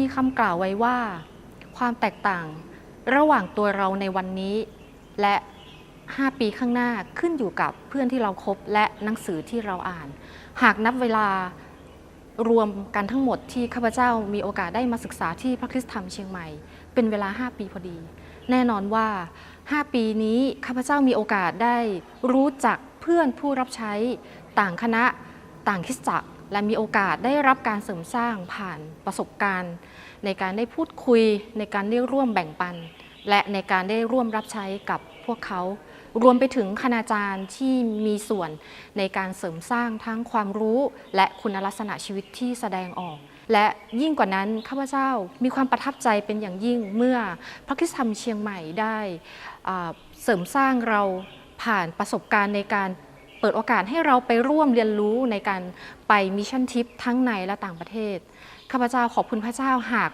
มีคำกล่าวไว้ว่า ความแตกต่างระหว่างตัวเราในวันนี้ และ 5 ปีข้างหน้าขึ้นอยู่กับเพื่อนที่เราคบและหนังสือที่เราอ่าน หากนับเวลารวมกันทั้งหมดที่ข้าพเจ้ามีโอกาสได้มาศึกษาที่พระคริสตธรรมเชียงใหม่ เป็นเวลา 5 ปีพอดี แน่นอนว่า 5 ปีนี้ข้าพเจ้ามีโอกาสได้รู้จักเพื่อนผู้รับใช้ต่างคณะต่างคริสตจักร และมีโอกาสได้รับการเสริมสร้างผ่านประสบการณ์ ในการได้พูดคุย ในการได้ร่วมแบ่งปัน และในการได้ร่วมรับใช้กับพวกเขา รวมไปถึงคณาจารย์ที่มีส่วนในการเสริมสร้างทั้งความรู้ และคุณลักษณะชีวิตที่แสดงออก และยิ่งกว่านั้นข้าพเจ้ามีความประทับใจเป็นอย่างยิ่งเมื่อพระคิสธรรมเชียงใหม่ได้เสริมสร้างเราผ่านประสบการณ์ในการ เปิดโอกาสให้เราไปร่วมเรียนรู้ในการไปมิชชั่นทิปทั้งในและต่างประเทศ ข้าพเจ้าขอบคุณพระเจ้าหาก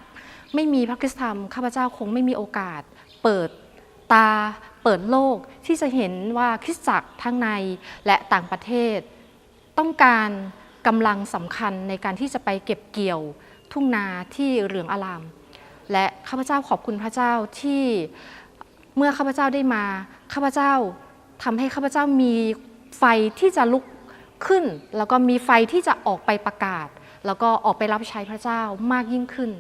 ไม่มีพระคริสตธรรม ข้าพเจ้าคงไม่มีโอกาส เปิดตา เปิดโลกที่จะเห็นว่าคริสตจักรทั้งในและต่างประเทศ ต้องการกำลังสำคัญในการที่จะไปเก็บเกี่ยวทุ่งนาที่เหลืองอาลาม และข้าพเจ้าขอบคุณพระเจ้าที่เมื่อข้าพเจ้าได้มา ข้าพเจ้าทำให้ข้าพเจ้ามี ไฟที่จะลุกขึ้น แล้วก็มีไฟที่จะออกไปประกาศ แล้วก็ออกไปรับใช้พระเจ้ามากยิ่งขึ้น